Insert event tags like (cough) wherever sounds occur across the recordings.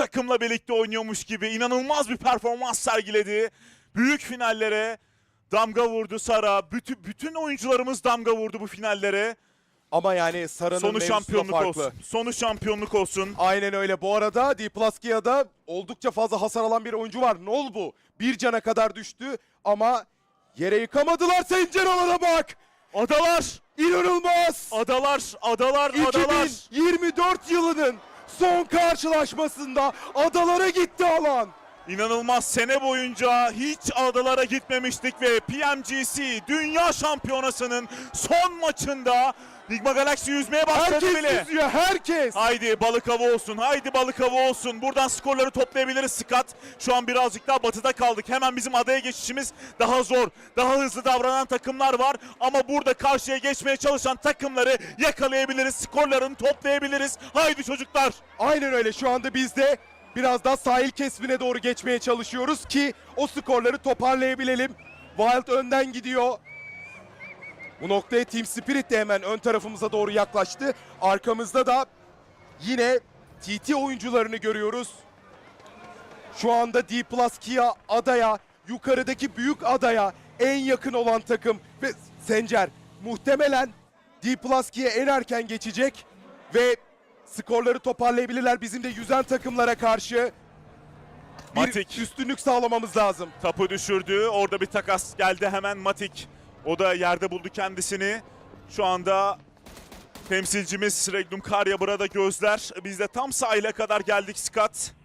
takımla birlikte oynuyormuş gibi inanılmaz bir performans sergiledi. Büyük finallere damga vurdu Sara. Bütün bütün oyuncularımız damga vurdu bu finallere. Ama yani Sara'nın Sonu şampiyonluk farklı. olsun. Sonu şampiyonluk olsun. Aynen öyle. Bu arada Diplaskia'da oldukça fazla hasar alan bir oyuncu var. Ne oldu bu? Bir cana kadar düştü ama yere yıkamadılar. Sencer alana bak. Adalar, İnanılmaz. adalar, adalar, adalar. 2024 yılının son karşılaşmasında adalara gitti alan. İnanılmaz sene boyunca hiç adalara gitmemiştik ve PMGC Dünya Şampiyonası'nın son maçında Nigma Galaxy yüzmeye başladı Herkes bile. yüzüyor herkes. Haydi balık avı olsun. Haydi balık avı olsun. Buradan skorları toplayabiliriz Scott. Şu an birazcık daha batıda kaldık. Hemen bizim adaya geçişimiz daha zor. Daha hızlı davranan takımlar var. Ama burada karşıya geçmeye çalışan takımları yakalayabiliriz. Skorlarını toplayabiliriz. Haydi çocuklar. Aynen öyle. Şu anda biz de biraz daha sahil kesimine doğru geçmeye çalışıyoruz ki o skorları toparlayabilelim. Wild önden gidiyor. Bu noktaya Team Spirit de hemen ön tarafımıza doğru yaklaştı. Arkamızda da yine TT oyuncularını görüyoruz. Şu anda D Plus Kia adaya, yukarıdaki büyük adaya en yakın olan takım ve Sencer muhtemelen D Plus Kia en erken geçecek ve skorları toparlayabilirler bizim de yüzen takımlara karşı. Bir Matik. üstünlük sağlamamız lazım. Tapu düşürdü. Orada bir takas geldi hemen Matik. O da yerde buldu kendisini. Şu anda temsilcimiz Regnum Karya burada gözler. Biz de tam sahile kadar geldik Scott.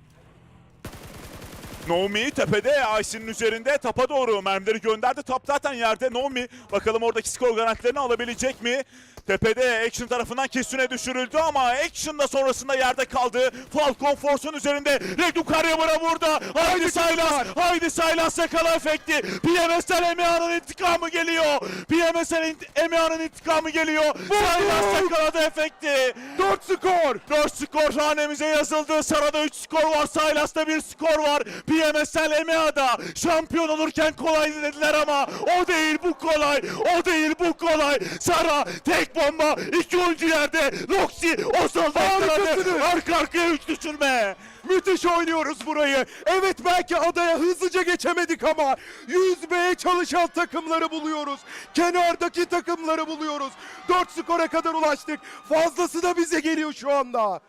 Naomi tepede Aysin'in üzerinde tapa doğru mermileri gönderdi. Top zaten yerde Naomi bakalım oradaki skor garantilerini alabilecek mi? Tepede Action tarafından kesine düşürüldü ama Action da sonrasında yerde kaldı. Falcon Force'un üzerinde Regnum Karya burada. Haydi Saylas, haydi Saylas yakala efekti. PMSL Emia'nın intikamı geliyor. PMSL Emia'nın intikamı geliyor. Saylas yakaladı efekti. 4 skor. 4 skor hanemize yazıldı. Sara'da 3 skor var. Saylas'ta 1 skor var. PMSL EMEA'da şampiyon olurken kolay dediler ama o değil bu kolay. O değil bu kolay. Sara tek bomba. iki oyuncu yerde. Roxy o solda Harikasınız. yakaladı. Arka arkaya 3 düşürme. Müthiş oynuyoruz burayı. Evet belki adaya hızlıca geçemedik ama yüzmeye çalışan takımları buluyoruz. Kenardaki takımları buluyoruz. 4 skora kadar ulaştık. Fazlası da bize geliyor şu anda.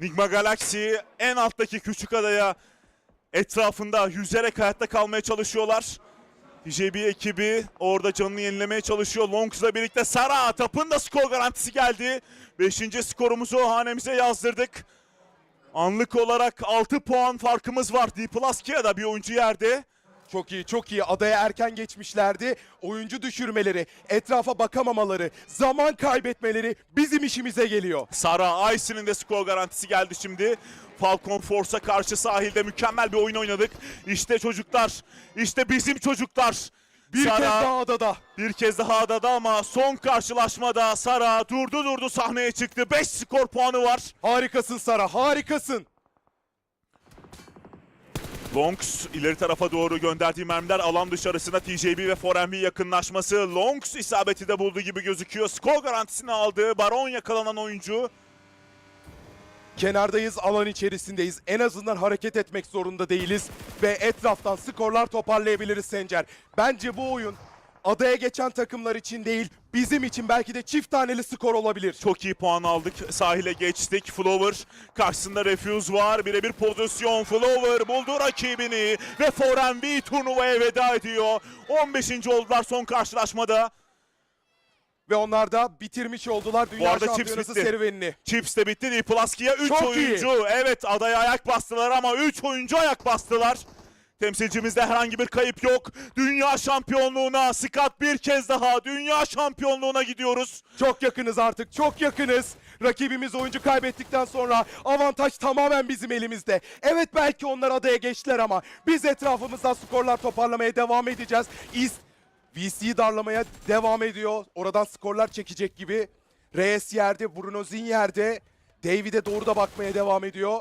Nigma Galaxy en alttaki küçük adaya etrafında yüzerek hayatta kalmaya çalışıyorlar. JB ekibi orada canını yenilemeye çalışıyor. Longs'la birlikte Sara Tap'ın da skor garantisi geldi. Beşinci skorumuzu hanemize yazdırdık. Anlık olarak 6 puan farkımız var. D Plus Kia'da bir oyuncu yerde. Çok iyi, çok iyi. Adaya erken geçmişlerdi. Oyuncu düşürmeleri, etrafa bakamamaları, zaman kaybetmeleri bizim işimize geliyor. Sara Aysin'in de skor garantisi geldi şimdi. Falcon Force'a karşı sahilde mükemmel bir oyun oynadık. İşte çocuklar, işte bizim çocuklar. Bir Sara, kez daha adada. bir kez daha adada ama son karşılaşmada Sara durdu durdu sahneye çıktı. 5 skor puanı var. Harikasın Sara, harikasın. Longs ileri tarafa doğru gönderdiği mermiler alan dışarısına TJB ve Forenby yakınlaşması. Longs isabeti de bulduğu gibi gözüküyor. Skor garantisini aldı. Baron yakalanan oyuncu. Kenardayız, alan içerisindeyiz. En azından hareket etmek zorunda değiliz. Ve etraftan skorlar toparlayabiliriz Sencer. Bence bu oyun adaya geçen takımlar için değil, bizim için belki de çift taneli skor olabilir. Çok iyi puan aldık. Sahile geçtik. Flower karşısında Refuse var. Birebir pozisyon. Flower buldu rakibini ve Forenby turnuvaya veda ediyor. 15. oldular son karşılaşmada. Ve onlar da bitirmiş oldular Dünya arada Chips Şampiyonası bitti. serüvenini. Chips de bitti. D Pluski'ye 3 Çok iyi. oyuncu. Evet adaya ayak bastılar ama 3 oyuncu ayak bastılar. Temsilcimizde herhangi bir kayıp yok. Dünya şampiyonluğuna Scott bir kez daha dünya şampiyonluğuna gidiyoruz. Çok yakınız artık, çok yakınız. Rakibimiz oyuncu kaybettikten sonra avantaj tamamen bizim elimizde. Evet belki onlar adaya geçtiler ama biz etrafımızdan skorlar toparlamaya devam edeceğiz. East VC'yi darlamaya devam ediyor. Oradan skorlar çekecek gibi. Reyes yerde, Bruno Zin yerde. David'e doğru da bakmaya devam ediyor.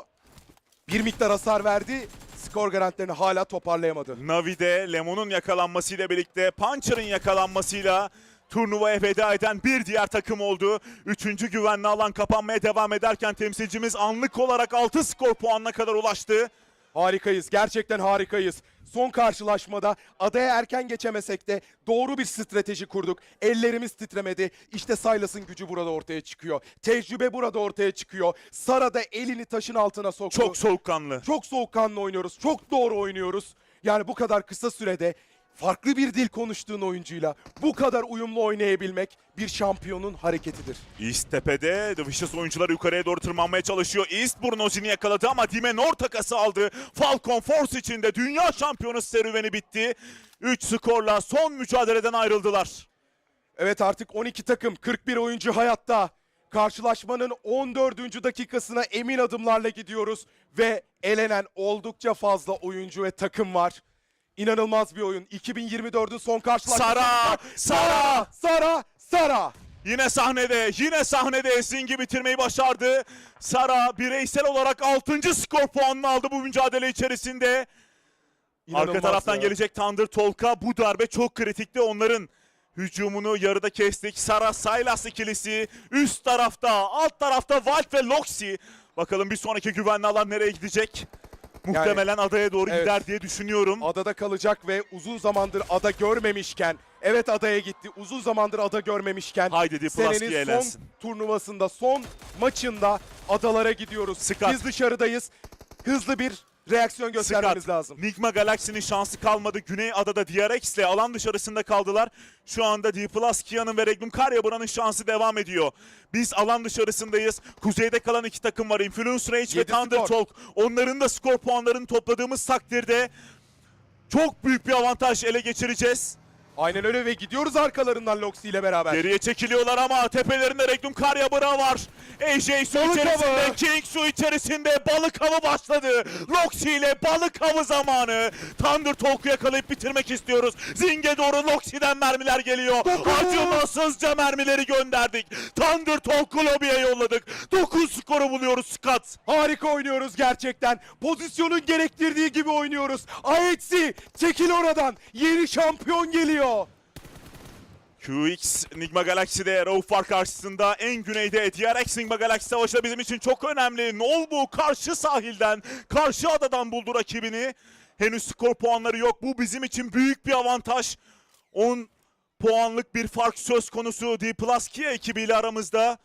Bir miktar hasar verdi. Skor garantilerini hala toparlayamadı. Navi'de Lemon'un yakalanmasıyla birlikte Puncher'ın yakalanmasıyla turnuvaya veda eden bir diğer takım oldu. Üçüncü güvenli alan kapanmaya devam ederken temsilcimiz anlık olarak 6 skor puanına kadar ulaştı. Harikayız. Gerçekten harikayız. Son karşılaşmada adaya erken geçemesek de doğru bir strateji kurduk. Ellerimiz titremedi. İşte Silas'ın gücü burada ortaya çıkıyor. Tecrübe burada ortaya çıkıyor. Sara da elini taşın altına soktu. Çok soğukkanlı. Çok soğukkanlı oynuyoruz. Çok doğru oynuyoruz. Yani bu kadar kısa sürede farklı bir dil konuştuğun oyuncuyla bu kadar uyumlu oynayabilmek bir şampiyonun hareketidir. East tepede The Vicious oyuncular yukarıya doğru tırmanmaya çalışıyor. East Brunozzi'ni yakaladı ama Dimenor takası aldı. Falcon Force içinde dünya şampiyonu serüveni bitti. 3 skorla son mücadeleden ayrıldılar. Evet artık 12 takım 41 oyuncu hayatta. Karşılaşmanın 14. dakikasına emin adımlarla gidiyoruz ve elenen oldukça fazla oyuncu ve takım var. İnanılmaz bir oyun. 2024'ün son karşılaşması. Sara! Sara! Sara! Sara! Yine sahnede, yine sahnede Esingi bitirmeyi başardı. Sara bireysel olarak 6. skor puanını aldı bu mücadele içerisinde. İnanılmaz Arka taraftan ya. gelecek Thunder Tolka bu darbe çok kritikti. Onların hücumunu yarıda kestik. Sara Saylas ikilisi üst tarafta, alt tarafta Valt ve Loxi. Bakalım bir sonraki güvenli alan nereye gidecek? Muhtemelen adaya doğru evet. gider diye düşünüyorum. Adada kalacak ve uzun zamandır ada görmemişken evet adaya gitti. Uzun zamandır ada görmemişken Haydi Dipolaski senenin eğlensin. son turnuvasında son maçında adalara gidiyoruz. Skat. Biz dışarıdayız. Hızlı bir reaksiyon göstermemiz Skat, lazım. Nigma Galaxy'nin şansı kalmadı. Güney adada DRX ile alan dışarısında kaldılar. Şu anda D Kia'nın ve Regnum Karyabura'nın şansı devam ediyor. Biz alan dışarısındayız. Kuzeyde kalan iki takım var. Influence Rage ve Thunder skor. Talk. Onların da skor puanlarını topladığımız takdirde çok büyük bir avantaj ele geçireceğiz. Aynen öyle ve gidiyoruz arkalarından Loxi ile beraber. Geriye çekiliyorlar ama tepelerinde Regnum Karyabura var. AJ su Balık içerisinde, avı. King su içerisinde balık avı başladı. Loxi ile balık avı zamanı. Thunder Talk'u yakalayıp bitirmek istiyoruz. Zing'e doğru Loxi'den mermiler geliyor. Acımasızca mermileri gönderdik. Thunder Talk'u lobiye yolladık. 9 skoru buluyoruz Scott. Harika oynuyoruz gerçekten. Pozisyonun gerektirdiği gibi oynuyoruz. Aetsi çekil oradan. Yeni şampiyon geliyor. QX Nigma Galaxy'de Raufar karşısında en güneyde DRX Nigma Galaxy savaşı da bizim için çok önemli. Nolbu karşı sahilden, karşı adadan buldu rakibini. Henüz skor puanları yok. Bu bizim için büyük bir avantaj. 10 puanlık bir fark söz konusu D Plus Kia ekibiyle aramızda.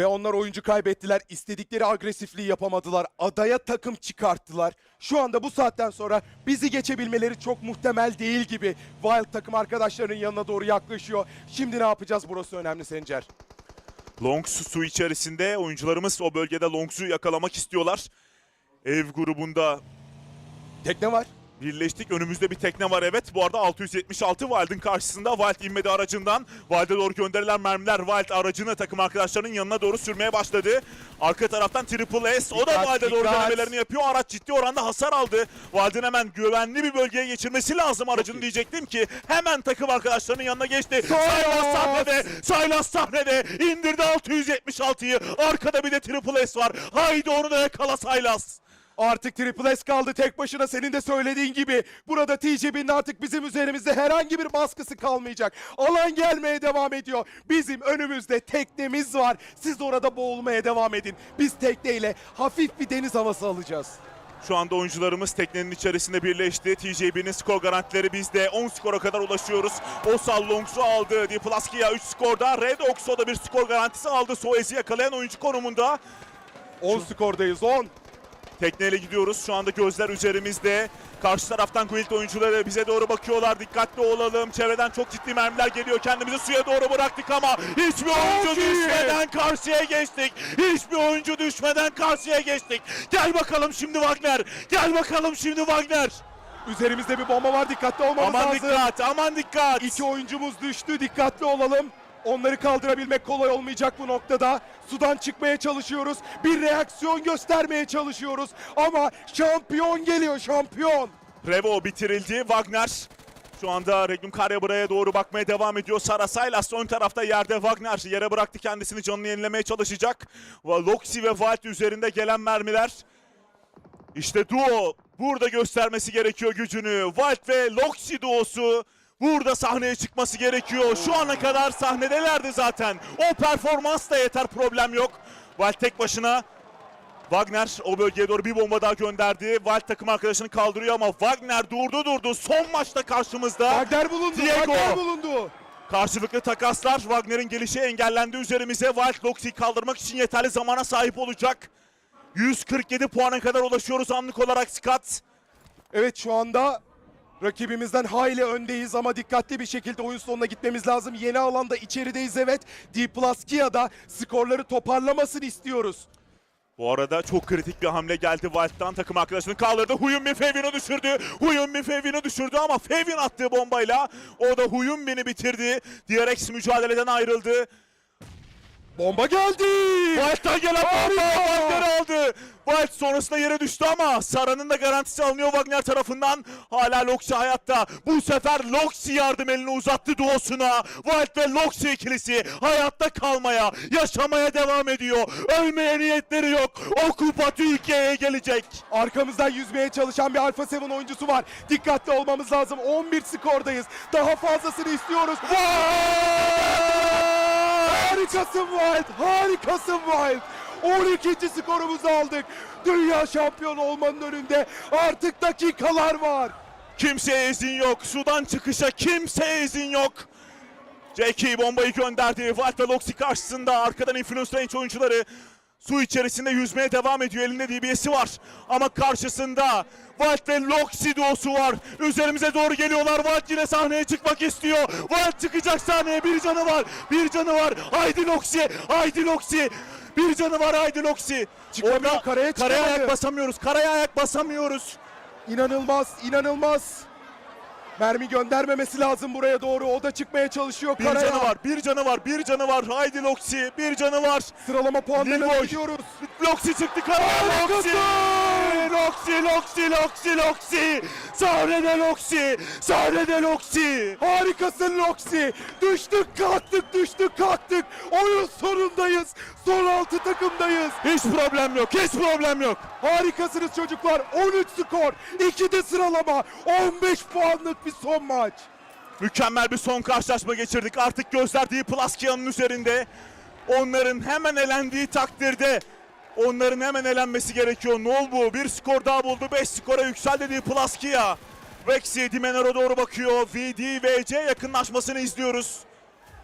Ve onlar oyuncu kaybettiler. İstedikleri agresifliği yapamadılar. Adaya takım çıkarttılar. Şu anda bu saatten sonra bizi geçebilmeleri çok muhtemel değil gibi. Wild takım arkadaşlarının yanına doğru yaklaşıyor. Şimdi ne yapacağız burası önemli Sencer. Longs su içerisinde oyuncularımız o bölgede Longs'u yakalamak istiyorlar. Ev grubunda Tekne var. Birleştik. Önümüzde bir tekne var evet. Bu arada 676 Wild'in karşısında. Wild inmedi aracından. Wild'e doğru gönderilen mermiler Wild aracını takım arkadaşlarının yanına doğru sürmeye başladı. Arka taraftan Triple S. O da Wild'e doğru denemelerini yapıyor. Araç ciddi oranda hasar aldı. Wild'in hemen güvenli bir bölgeye geçirmesi lazım aracını diyecektim ki. Hemen takım arkadaşlarının yanına geçti. Saylas sahnede. Saylas sahnede. indirdi 676'yı. Arkada bir de Triple S var. Haydi onu da yakala Saylas. Artık Triple S kaldı tek başına senin de söylediğin gibi. Burada TCB'nin artık bizim üzerimizde herhangi bir baskısı kalmayacak. Alan gelmeye devam ediyor. Bizim önümüzde teknemiz var. Siz orada boğulmaya devam edin. Biz tekneyle hafif bir deniz havası alacağız. Şu anda oyuncularımız teknenin içerisinde birleşti. TJB'nin skor garantileri bizde. 10 skora kadar ulaşıyoruz. Osal Longs'u aldı. Diplaskiya 3 skorda. Red Oxo da bir skor garantisi aldı. Soez'i yakalayan oyuncu konumunda. 10 skordayız 10. Tekneyle gidiyoruz. Şu anda gözler üzerimizde. Karşı taraftan Guild oyuncuları bize doğru bakıyorlar. Dikkatli olalım. Çevreden çok ciddi mermiler geliyor. Kendimizi suya doğru bıraktık ama hiçbir oyuncu düşmeden karşıya geçtik. Hiçbir oyuncu düşmeden karşıya geçtik. Gel bakalım şimdi Wagner. Gel bakalım şimdi Wagner. Üzerimizde bir bomba var dikkatli olmamız Aman lazım. dikkat, aman dikkat. İki oyuncumuz düştü dikkatli olalım. Onları kaldırabilmek kolay olmayacak bu noktada. Sudan çıkmaya çalışıyoruz. Bir reaksiyon göstermeye çalışıyoruz. Ama şampiyon geliyor şampiyon. Revo bitirildi. Wagner şu anda Regnum Karyabura'ya doğru bakmaya devam ediyor. Sara Saylas ön tarafta yerde Wagner yere bıraktı kendisini canını yenilemeye çalışacak. Loxi ve Valt üzerinde gelen mermiler. İşte duo burada göstermesi gerekiyor gücünü. Valt ve Loxi duosu burada sahneye çıkması gerekiyor. Şu ana kadar sahnedelerdi zaten. O performans da yeter problem yok. Wild tek başına Wagner o bölgeye doğru bir bomba daha gönderdi. Wild takım arkadaşını kaldırıyor ama Wagner durdu durdu. Son maçta karşımızda. Wagner bulundu. Diego. Wagner bulundu. Karşılıklı takaslar Wagner'in gelişi engellendi üzerimize. Wild Loxi'yi kaldırmak için yeterli zamana sahip olacak. 147 puana kadar ulaşıyoruz anlık olarak Scott. Evet şu anda rakibimizden hayli öndeyiz ama dikkatli bir şekilde oyun sonuna gitmemiz lazım. Yeni alanda içerideyiz evet. D plus skorları toparlamasını istiyoruz. Bu arada çok kritik bir hamle geldi Wild'dan takım arkadaşını kaldırdı. Huyun Fevvin'i düşürdü. Huyun Fevvin'i düşürdü ama Fevvin attığı bombayla o da Huyun beni bitirdi. DRX mücadeleden ayrıldı. Bomba geldi. Wild'dan gelen bomba Wagner aldı. Wild sonrasında yere düştü ama Sara'nın da garantisi alınıyor Wagner tarafından. Hala Loxi hayatta. Bu sefer Loxi yardım elini uzattı duosuna. Wild ve Loxi ikilisi hayatta kalmaya, yaşamaya devam ediyor. Ölmeye niyetleri yok. O kupa Türkiye'ye gelecek. Arkamızdan yüzmeye çalışan bir Alpha 7 oyuncusu var. Dikkatli olmamız lazım. 11 skordayız. Daha fazlasını istiyoruz. Harikasın Wild. Harikasın Wild. 12. skorumuzu aldık. Dünya şampiyonu olmanın önünde artık dakikalar var. Kimseye izin yok. Sudan çıkışa kimseye izin yok. Jackie bombayı gönderdi. Walter Loxi karşısında arkadan Influence Range oyuncuları su içerisinde yüzmeye devam ediyor. Elinde DBS'i var. Ama karşısında Walt ve Loxi duosu var. Üzerimize doğru geliyorlar. Walt yine sahneye çıkmak istiyor. Walt çıkacak sahneye. Bir canı var. Bir canı var. Haydi Loxi. Haydi Loxi. Bir canı var Haydi Loxi. Çıkamıyor, Orada karaya karaya ayak basamıyoruz. Karaya ayak basamıyoruz. İnanılmaz, inanılmaz. Mermi göndermemesi lazım buraya doğru. O da çıkmaya çalışıyor Bir karaya. canı var, bir canı var, bir canı var. Haydi Loxi, bir canı var. Sıralama puanlarına gidiyoruz. Loxi çıktı karaya. Loxi! Loxi, Loxi, Loxi, Loxi! Sahnede Loxi! Sahnede Loxi! Harikasın Loxi. Düştük kalktık düştük kalktık. Oyun sonundayız. Son altı takımdayız. Hiç problem yok, hiç problem yok. Harikasınız çocuklar. 13 skor. 2'de sıralama. 15 puanlık bir son maç. Mükemmel bir son karşılaşma geçirdik. Artık gözler D Plaskia'nın üzerinde. Onların hemen elendiği takdirde onların hemen elenmesi gerekiyor. Nolbu bir skor daha buldu. 5 skora yükseldi D Plaskia. Vexi Dimener'e doğru bakıyor. VD VC yakınlaşmasını izliyoruz.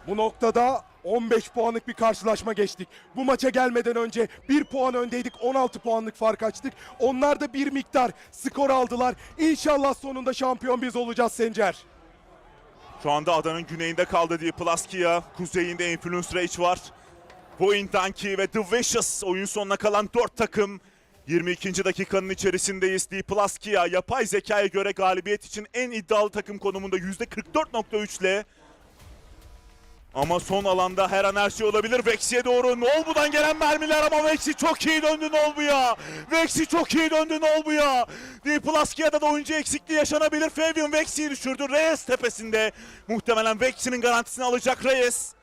Bu noktada 15 puanlık bir karşılaşma geçtik. Bu maça gelmeden önce 1 puan öndeydik. 16 puanlık fark açtık. Onlar da bir miktar skor aldılar. İnşallah sonunda şampiyon biz olacağız Sencer. Şu anda adanın güneyinde kaldı diye Plaskia. Kuzeyinde Influence Rage var. Point Donkey ve The Vicious oyun sonuna kalan 4 takım. 22. dakikanın içerisindeyiz. D Plaskia yapay zekaya göre galibiyet için en iddialı takım konumunda %44.3 ile. Ama son alanda her an her şey olabilir. Vexi'ye doğru Nolbu'dan gelen mermiler ama Vexi çok iyi döndü Nolbu'ya. Vexi çok iyi döndü Nolbu'ya. D Plaskia'da da oyuncu eksikliği yaşanabilir. Fabian Vexi'yi düşürdü. Reyes tepesinde. Muhtemelen Vexi'nin garantisini alacak Reyes.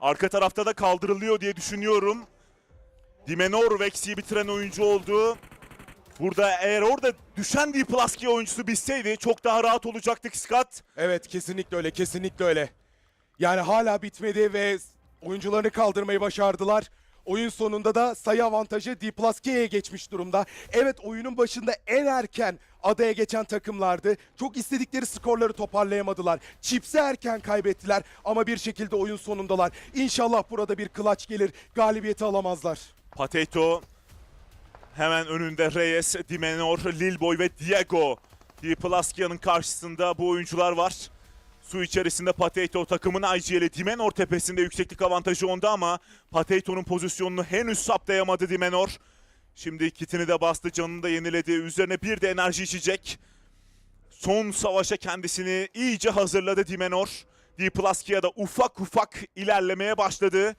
Arka tarafta da kaldırılıyor diye düşünüyorum. Dimenor Vexi'yi bitiren oyuncu oldu. Burada eğer orada düşen D Plaskia oyuncusu bilseydi çok daha rahat olacaktık Scott. Evet kesinlikle öyle kesinlikle öyle. Yani hala bitmedi ve oyuncularını kaldırmayı başardılar. Oyun sonunda da sayı avantajı D plus K'ye geçmiş durumda. Evet oyunun başında en erken adaya geçen takımlardı. Çok istedikleri skorları toparlayamadılar. Chips'i erken kaybettiler ama bir şekilde oyun sonundalar. İnşallah burada bir clutch gelir. Galibiyeti alamazlar. Potato hemen önünde Reyes, Dimenor, Lilboy ve Diego. D Plaskia'nın karşısında bu oyuncular var. Su içerisinde Potato takımın IGL'i Dimenor tepesinde yükseklik avantajı onda ama Potato'nun pozisyonunu henüz saptayamadı Dimenor. Şimdi kitini de bastı, canını da yeniledi. Üzerine bir de enerji içecek. Son savaşa kendisini iyice hazırladı Dimenor. D Plaskia'da ufak ufak ilerlemeye başladı.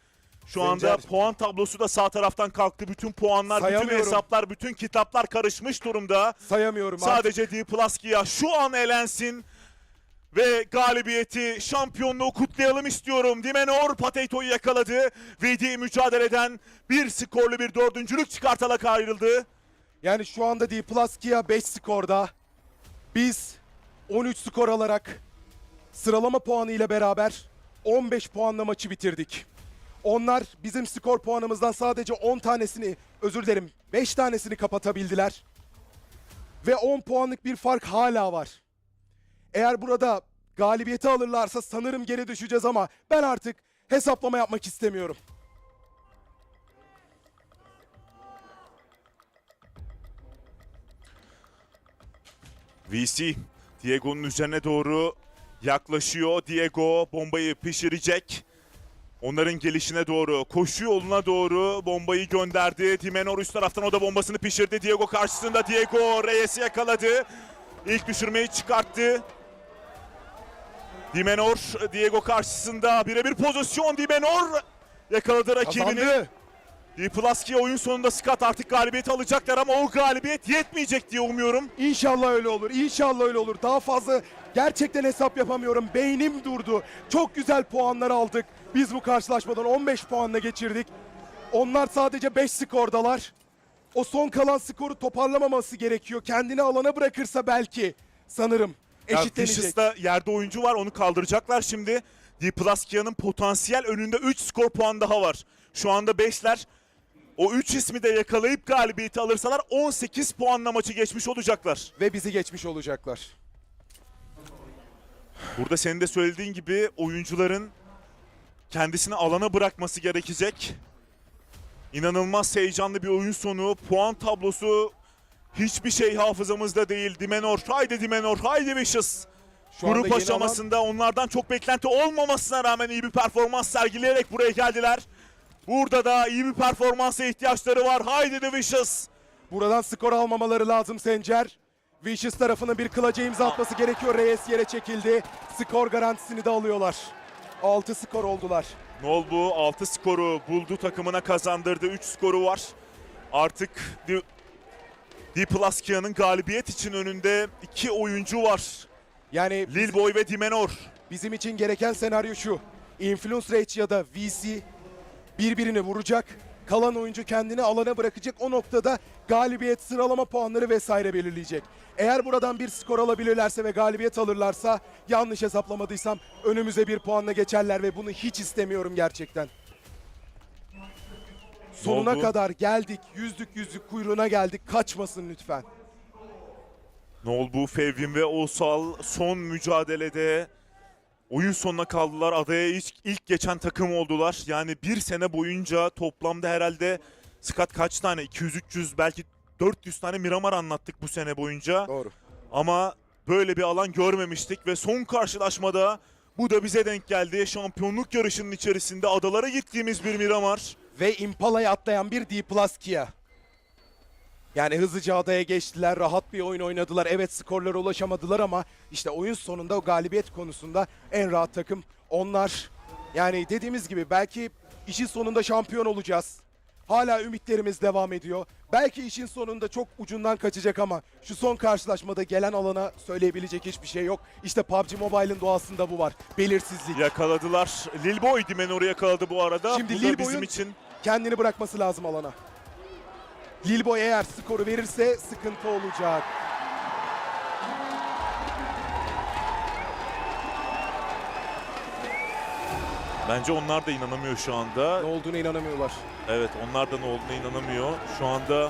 Şu anda puan tablosu da sağ taraftan kalktı. Bütün puanlar, bütün hesaplar, bütün kitaplar karışmış durumda. Sayamıyorum artık. Sadece D Plaskia şu an elensin ve galibiyeti, şampiyonluğu kutlayalım istiyorum. Dimenor Potato'yu yakaladı. VD mücadeleden bir skorlu bir dördüncülük çıkartarak ayrıldı. Yani şu anda D plus Kia 5 skorda. Biz 13 skor alarak Sıralama puanı ile beraber 15 puanla maçı bitirdik. Onlar bizim skor puanımızdan sadece 10 tanesini, özür dilerim 5 tanesini kapatabildiler. Ve 10 puanlık bir fark hala var. Eğer burada galibiyeti alırlarsa sanırım geri düşeceğiz ama ben artık hesaplama yapmak istemiyorum. VC Diego'nun üzerine doğru yaklaşıyor. Diego bombayı pişirecek. Onların gelişine doğru, koşu yoluna doğru bombayı gönderdi. Dimenor üst taraftan o da bombasını pişirdi. Diego karşısında Diego Reyes'i yakaladı. İlk düşürmeyi çıkarttı. Dimenor Diego karşısında birebir pozisyon Dimenor yakaladı rakibini. Dipulaski oyun sonunda Scott artık galibiyeti alacaklar ama o galibiyet yetmeyecek diye umuyorum. İnşallah öyle olur. İnşallah öyle olur. Daha fazla gerçekten hesap yapamıyorum. Beynim durdu. Çok güzel puanlar aldık. Biz bu karşılaşmadan 15 puanla geçirdik. Onlar sadece 5 skordalar. O son kalan skoru toparlamaması gerekiyor. Kendini alana bırakırsa belki sanırım eşitlenecek. Vicious'ta yerde oyuncu var onu kaldıracaklar şimdi. Dipulaskia'nın potansiyel önünde 3 skor puan daha var. Şu anda 5'ler. O 3 ismi de yakalayıp galibiyeti alırsalar 18 puanla maçı geçmiş olacaklar. Ve bizi geçmiş olacaklar. Burada senin de söylediğin gibi oyuncuların kendisini alana bırakması gerekecek. İnanılmaz heyecanlı bir oyun sonu. Puan tablosu hiçbir şey hafızamızda değil. Dimenor, haydi Dimenor, haydi Vicious. Şu Grup aşamasında onlardan çok beklenti olmamasına rağmen iyi bir performans sergileyerek buraya geldiler. Burada da iyi bir performansa ihtiyaçları var. Haydi The Vicious. Buradan skor almamaları lazım Sencer. Vicious tarafının bir kılaca imza atması gerekiyor. Reyes yere çekildi. Skor garantisini de alıyorlar. 6 skor oldular. Nolbu 6 skoru buldu takımına kazandırdı. 3 skoru var. Artık Di- Dipulaskia'nın galibiyet için önünde iki oyuncu var. Yani Lil Boy ve Dimenor. bizim için gereken senaryo şu. Influence Rage ya da VC birbirini vuracak. Kalan oyuncu kendini alana bırakacak. O noktada galibiyet, sıralama puanları vesaire belirleyecek. Eğer buradan bir skor alabilirlerse ve galibiyet alırlarsa yanlış hesaplamadıysam önümüze bir puanla geçerler ve bunu hiç istemiyorum gerçekten. Sonuna oldu? kadar geldik. Yüzlük yüzlük kuyruğuna geldik. Kaçmasın lütfen. Nolbu, Fevvin ve Oğuzal son mücadelede oyun sonuna kaldılar. Adaya ilk, ilk geçen takım oldular. Yani bir sene boyunca toplamda herhalde Scott kaç tane? 200-300 belki 400 tane Miramar anlattık bu sene boyunca. Doğru. Ama böyle bir alan görmemiştik ve son karşılaşmada bu da bize denk geldi. Şampiyonluk yarışının içerisinde adalara gittiğimiz bir Miramar. Ve Impala'ya atlayan bir D Plus Kia. Yani hızlıca adaya geçtiler, rahat bir oyun oynadılar. Evet skorlara ulaşamadılar ama işte oyun sonunda o galibiyet konusunda en rahat takım onlar. Yani dediğimiz gibi belki işin sonunda şampiyon olacağız. Hala ümitlerimiz devam ediyor. Belki işin sonunda çok ucundan kaçacak ama şu son karşılaşmada gelen alana söyleyebilecek hiçbir şey yok. İşte PUBG Mobile'ın doğasında bu var. Belirsizlik. Yakaladılar. Lil Boy Dimenor'u yakaladı bu arada. Şimdi bu Lil da bizim için kendini bırakması lazım alana. Lilboy eğer skoru verirse sıkıntı olacak. bence onlar da inanamıyor şu anda. Ne olduğuna inanamıyorlar. Evet onlar da ne olduğuna inanamıyor. Şu anda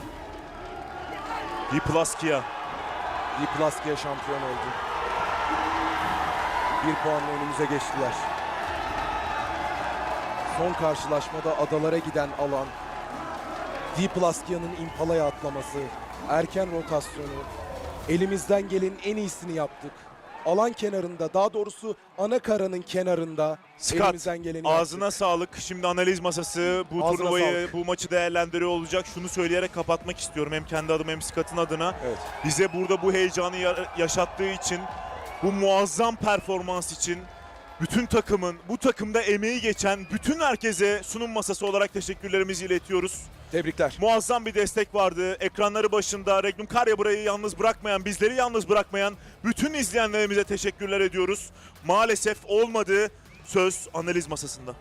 Plus Kia şampiyon oldu. Bir puanla önümüze geçtiler. Son karşılaşmada adalara giden alan, D Plus Kia'nın Impala'ya atlaması, erken rotasyonu, elimizden gelenin en iyisini yaptık. Alan kenarında, daha doğrusu ana karanın kenarında Scott, elimizden geleni yaptık. Ağzına sağlık. Şimdi analiz masası bu Ağzına turnuvayı, sağlık. bu maçı değerlendiriyor olacak. Şunu söyleyerek kapatmak istiyorum hem kendi adıma hem Scott'ın adına. Evet. Bize burada bu heyecanı ya- yaşattığı için, bu muazzam performans için bütün takımın, bu takımda emeği geçen bütün herkese sunum masası olarak teşekkürlerimizi iletiyoruz. Tebrikler. Muazzam bir destek vardı. Ekranları başında Regnum Karya burayı yalnız bırakmayan, bizleri yalnız bırakmayan bütün izleyenlerimize teşekkürler ediyoruz. Maalesef olmadı söz analiz masasında.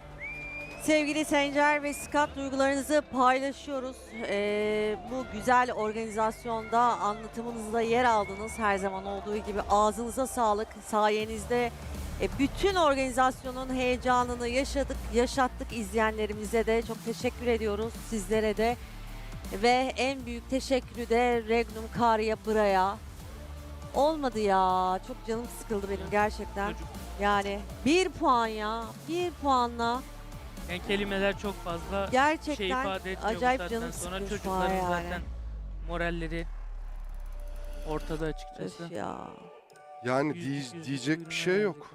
Sevgili Sencer ve Scott duygularınızı paylaşıyoruz. Ee, bu güzel organizasyonda anlatımınızda yer aldınız her zaman olduğu gibi. Ağzınıza sağlık. Sayenizde E, bütün organizasyonun heyecanını yaşadık, yaşattık izleyenlerimize de. Çok teşekkür ediyoruz sizlere de. Ve en büyük teşekkürü de Regnum Karya Bra'ya. Olmadı ya. Çok canım sıkıldı benim gerçekten. Çocuk. Yani bir puan ya. Bir puanla Yani kelimeler çok fazla şey gerçekten ifade etmiyor acayip saatten canım sonra sıkmış çocukların yani. zaten moralleri ortada açıkçası. Öf ya. Yani Yüz- diye- yüz- diyecek bir şey yok.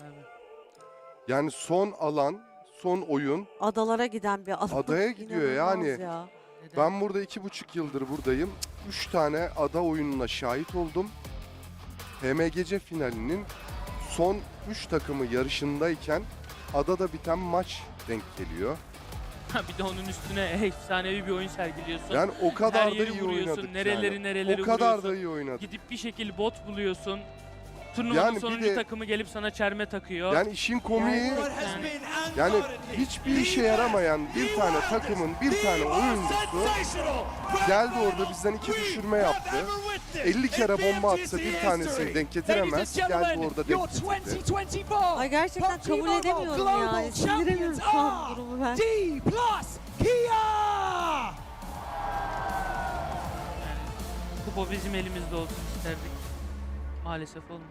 Yani son alan, son oyun. Adalara giden bir adam. Adaya (laughs) gidiyor İnanılmaz yani. ya. Neden? Ben burada iki buçuk yıldır buradayım. Üç tane ada oyununa şahit oldum. HMGC finalinin son üç takımı yarışındayken adada biten maç denk geliyor. bir de onun üstüne efsanevi bir oyun sergiliyorsun. Yani o kadar da yeri iyi vuruyorsun, oynadık nereleri yani. nereleri O kadar vuruyorsun. da iyi oynadık. Gidip bir şekilde bot buluyorsun. Turnuvanın Yani sonuncu de- takımı gelip sana çerme takıyor. Yani işin komiği Yani yani hiçbir işe yaramayan bir tane takımın bir tane oyuncusu geldi orada bizden iki düşürme yaptı. 50 kere bomba atsa bir tanesini denk getiremez. Geldi orada denk getirdi. Ay gerçekten kabul edemiyorum yani. Sindiremiyorum şu an bu durumu ben. D plus Kia! kupa bizim elimizde olsun isterdik. Maalesef olmadı.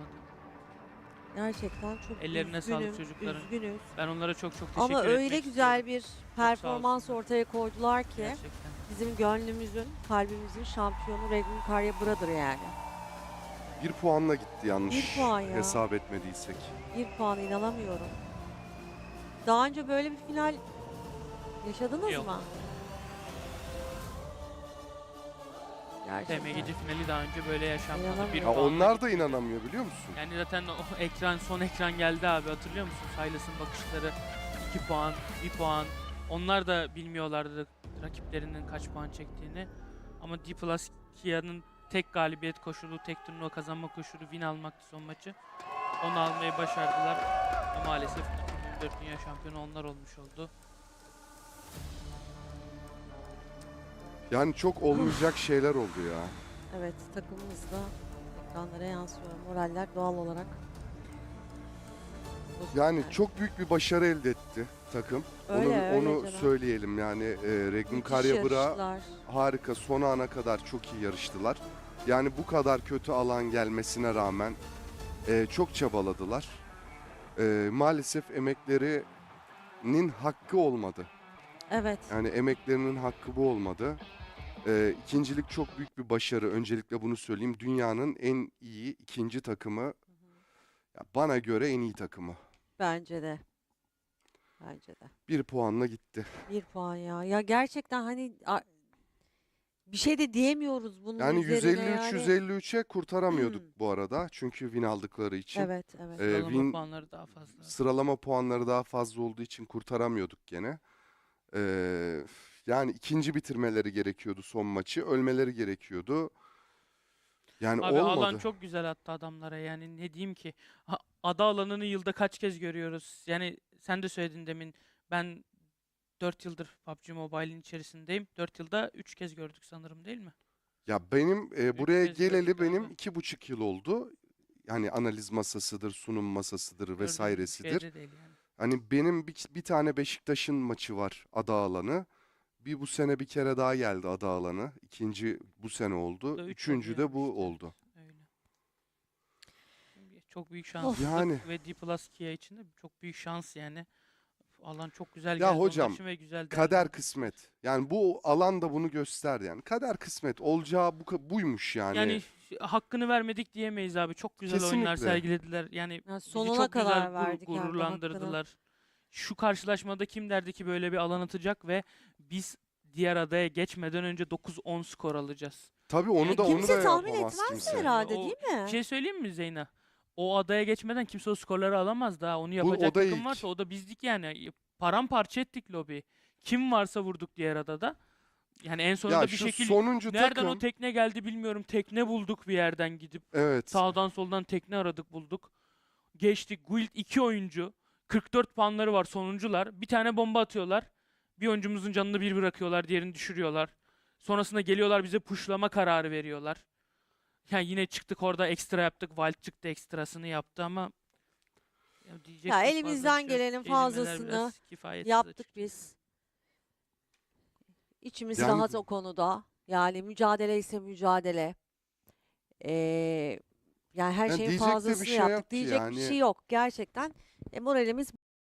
Gerçekten çok Ellerine üzgünüm, sağlık çocukların. Üzgünüz. Ben onlara çok çok teşekkür Ama etmek öyle istiyorum. güzel bir performans ortaya koydular ki Gerçekten. bizim gönlümüzün, kalbimizin şampiyonu Regnum Karya Bra'dır yani. Bir puanla gitti yanlış Bir puan ya. hesap etmediysek. Bir puan inanamıyorum. Daha önce böyle bir final yaşadınız Yok. mı? Gerçekten. Finali daha önce böyle yaşanmadı. Bir puanla onlar da inanamıyor biliyor musun? Yani zaten o ekran son ekran geldi abi hatırlıyor musun? Silas'ın bakışları 2 puan, 1 puan. Onlar da bilmiyorlardı rakiplerinin kaç puan çektiğini. Ama D Plus Kia'nın tek galibiyet koşulu, tek turnuva kazanma koşulu win almaktı son maçı. Onu almayı başardılar. Ve maalesef 2024 Dünya Şampiyonu onlar olmuş oldu. Yani çok olmayacak şeyler oldu ya. Evet takımımızda ekranlara yansıyor. Moraller doğal olarak. bozuk Yani çok büyük bir başarı elde etti takım. Öyle, onu öyle onu canım. söyleyelim yani e, Regnum Müthiş Karya Bra yarıştılar. harika son ana kadar çok iyi yarıştılar. Yani bu kadar kötü alan gelmesine rağmen e, çok çabaladılar. E, maalesef emeklerinin hakkı olmadı. Evet. Yani emeklerinin hakkı bu olmadı. E, ikincilik çok büyük bir başarı. Öncelikle bunu söyleyeyim. Dünyanın en iyi ikinci takımı. ya bana göre en iyi takımı. Bence de. Bence de. Bir puanla gitti. Bir puan ya. Ya gerçekten hani a- bir şey de diyemiyoruz bunun Yani üzerine 153 yani. 153'e kurtaramıyorduk bu arada. Çünkü win aldıkları için. Evet, evet. Ee, Sıralama win- puanları daha fazla. Sıralama puanları daha fazla olduğu için kurtaramıyorduk gene. Ee, yani ikinci bitirmeleri gerekiyordu son maçı. Ölmeleri gerekiyordu. Yani Abi olmadı. alan çok güzel attı adamlara yani ne diyeyim ki Ha, ada alanını yılda kaç kez görüyoruz yani sen de söyledin demin ben 4 yıldır PUBG Mobile'in içerisindeyim 4 yılda 3 kez gördük sanırım değil mi? Ya benim e, buraya kez geleli gördük benim abi. iki buçuk yıl oldu. Yani analiz masasıdır, sunum masasıdır Gördüğümüz vesairesidir. değil yani. Hani benim bir, bir tane Beşiktaş'ın maçı var ada alanı. Bir bu sene bir kere daha geldi ada alanı. İkinci bu sene Bu da oldu. üç Üçüncü oldu de bu işte. oldu. Öyle. Çok büyük şanssızlık Yani. ve D Plus Kia için de çok büyük şans yani. Alan çok güzel Ya geldi onlar hocam, için ve güzel Kader kısmet. Yani bu alan da bunu gösterdi yani. Kader kısmet olacağı bu ka- buymuş yani. Yani hakkını vermedik diyemeyiz abi. Çok güzel oyunlar Kesinlikle. sergilediler. Yani Yani bizi sonuna çok kadar güzel gur- verdik yani gururlandırdılar. Şu karşılaşmada kim derdi ki böyle bir alan atacak ve biz diğer adaya geçmeden önce 9-10 skor alacağız. Tabii onu Yani da onu Kimse da tahmin yapamaz etmez kimse. herhalde O- değil mi? Bir şey söyleyeyim mi Zeyna? O adaya geçmeden kimse o skorları alamaz daha. Onu o yapacak da takım ilk. varsa o da bizdik yani. Paramparça ettik lobi. Kim varsa vurduk diğer adada. Yani en sonunda Ya bir şu şekilde sonuncu nereden takım o tekne geldi bilmiyorum. Tekne bulduk bir yerden gidip. evet. Sağdan soldan tekne aradık bulduk. Geçtik. Guild 2 oyuncu. 44 puanları var sonuncular. Bir tane bomba atıyorlar. Bir oyuncumuzun canını bir bırakıyorlar. Diğerini düşürüyorlar. Sonrasında geliyorlar bize pushlama kararı veriyorlar. Yani yine çıktık orada ekstra yaptık. Wild çıktı ekstrasını yaptı ama Ya, diyecek Ya çok fazla bir elimizden şey yok. gelenin Kelimeler fazlasını biraz kifayetsiz Yaptık açıkçası. biz. İçimiz Yani- rahat o konuda. Yani mücadele ise mücadele. Ee, yani her Yani şeyin diyecek de bir fazlasını şey yaptık. yok ki Diyecek bir yani. şey yok gerçekten. E, moralimiz